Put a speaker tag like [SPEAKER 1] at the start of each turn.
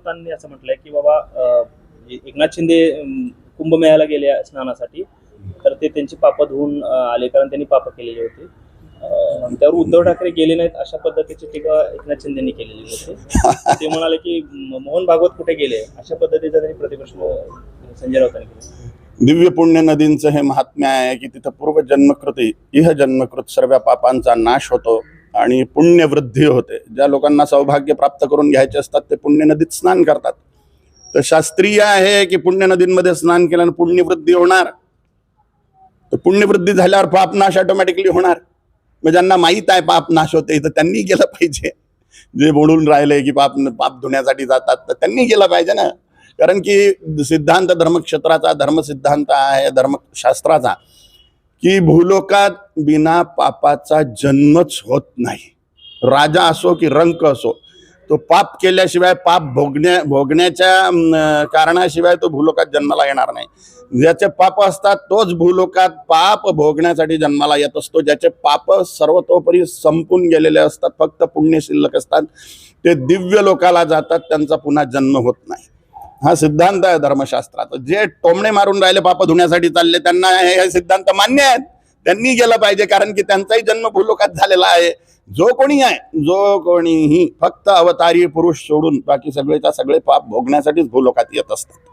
[SPEAKER 1] राऊतांनी असं म्हटलंय की बाबा एकनाथ शिंदे कुंभमेळ्याला गेले स्नानासाठी. तर ते त्यांची पापं धुवून आले कारण त्यांनी पापं केलेली होती. त्यावर उद्धव ठाकरे गेले नाहीत अशा पद्धतीची टीका एकनाथ शिंदेनी केलेली होती. ते म्हणाले की मोहन भागवत कुठे गेले? अशा पद्धतीचा त्यांनी प्रतिप्रश्न संजय राऊतांनी केला.
[SPEAKER 2] दिव्य पुण्य नदींचं हे महात्म्य आहे की तिथं पूर्व जन्मकृती इह जन्मकृत सर्व पापांचा नाश होतो. आणि पुण्यवृद्धी होते. ज्या लोकांना सौभाग्य प्राप्त करून घ्यायचे असतात ते पुण्य नदीत स्नान करतात. तर शास्त्रीय आहे की पुण्य नदींमध्ये स्नान केल्यानं पुण्यवृद्धी होणार. तर पुण्यवृद्धी झाल्यावर पापनाश ऑटोमॅटिकली होणार. मग ज्यांना माहीत आहे पापनाश होते तर त्यांनी गेलं पाहिजे. जे बोलून राहिले की पाप पाप धुण्यासाठी जातात तर त्यांनी गेलं पाहिजे ना. कारण की सिद्धांत धर्मक्षेत्राचा धर्मसिद्धांत आहे धर्मशास्त्राचा. की भूलोकात बिना पापाचा जन्मच होत नाही. राजा असो की रंक असो तो पाप केल्याशिवाय पाप भोगण्या भोगण्याच्या कारणाशिवाय तो भूलोकात जन्माला येणार नाही. ज्याचे पाप असतात तोच भूलोकात पाप भोगण्यासाठी जन्माला येत असतो. ज्याचे पाप सर्वतोपरी संपून गेलेले असतात फक्त पुण्य शिल्लक असतात ते दिव्य लोकाला जातात त्यांचा पुन्हा जन्म होत नाही. हा सिद्धांत आहे धर्मशास्त्राचा. जे टोमणे मारून राहिले पाप धुण्यासाठी चालले त्यांना हे सिद्धांत मान्य आहेत. त्यांनी गेलं पाहिजे कारण की त्यांचाही जन्म भूलोकात झालेला आहे. जो कोणी आहे जो कोणीही फक्त अवतारी पुरुष सोडून बाकी सगळेच्या सगळे पाप भोगण्यासाठीच भूलोकात येत असतात.